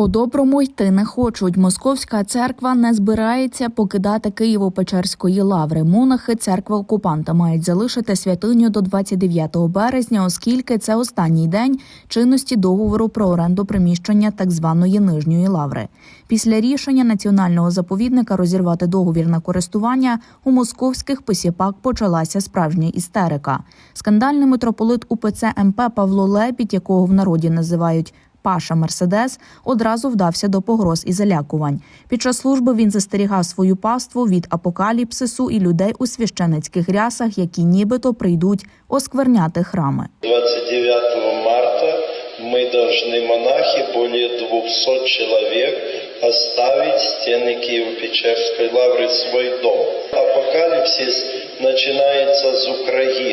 По-доброму йти не хочуть. Московська церква не збирається покидати Києво-Печерської лаври. Монахи церкви окупанта мають залишити святиню до 29 березня, оскільки це останній день чинності договору про оренду приміщення так званої нижньої лаври. Після рішення національного заповідника розірвати договір на користування у московських посіпак почалася справжня істерика. Скандальний митрополит УПЦ МП Павло Лепідь, якого в народі називають Паша Мерседес одразу вдався до погроз і залякувань. Під час служби він застерігав свою паству від апокаліпсису і людей у священицьких рясах, які нібито прийдуть оскверняти храми. 29 марта мы должны, монахи, более 200 человек, оставить стены Киево-Печерской лавры свой дом. Апокалипсис начинается с Украины.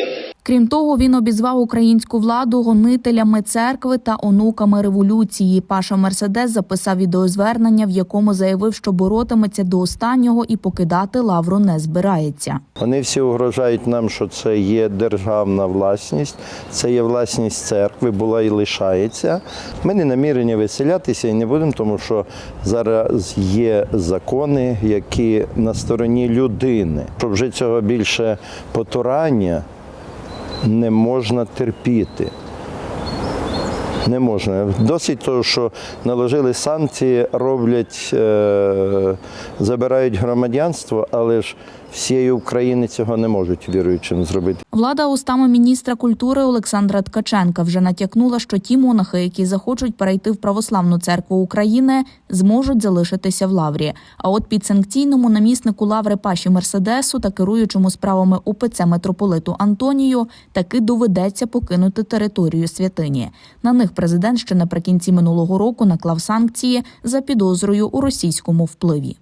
Крім того, він обізвав українську владу гонителями церкви та онуками революції. Паша Мерседес записав відеозвернення, в якому заявив, що боротиметься до останнього і покидати лавру не збирається. Вони всі угрожають нам, що це є державна власність, це є власність церкви, була і лишається. Ми не намірені виселятися і не будемо, тому що зараз є закони, які на стороні людини. Щоб вже цього більше потурання не можна терпіти. Не можна. Досить того, що наложили санкції, роблять, е, забирають громадянство, але ж всієї України цього не можуть віруючим зробити. Влада устами міністра культури Олександра Ткаченка вже натякнула, що ті монахи, які захочуть перейти в православну церкву України, зможуть залишитися в лаврі. А от підсанкційному наміснику лаври Паші Мерседесу та керуючому справами УПЦ митрополиту Антонію таки доведеться покинути територію святині. На них президент ще наприкінці минулого року наклав санкції за підозрою у російському впливі.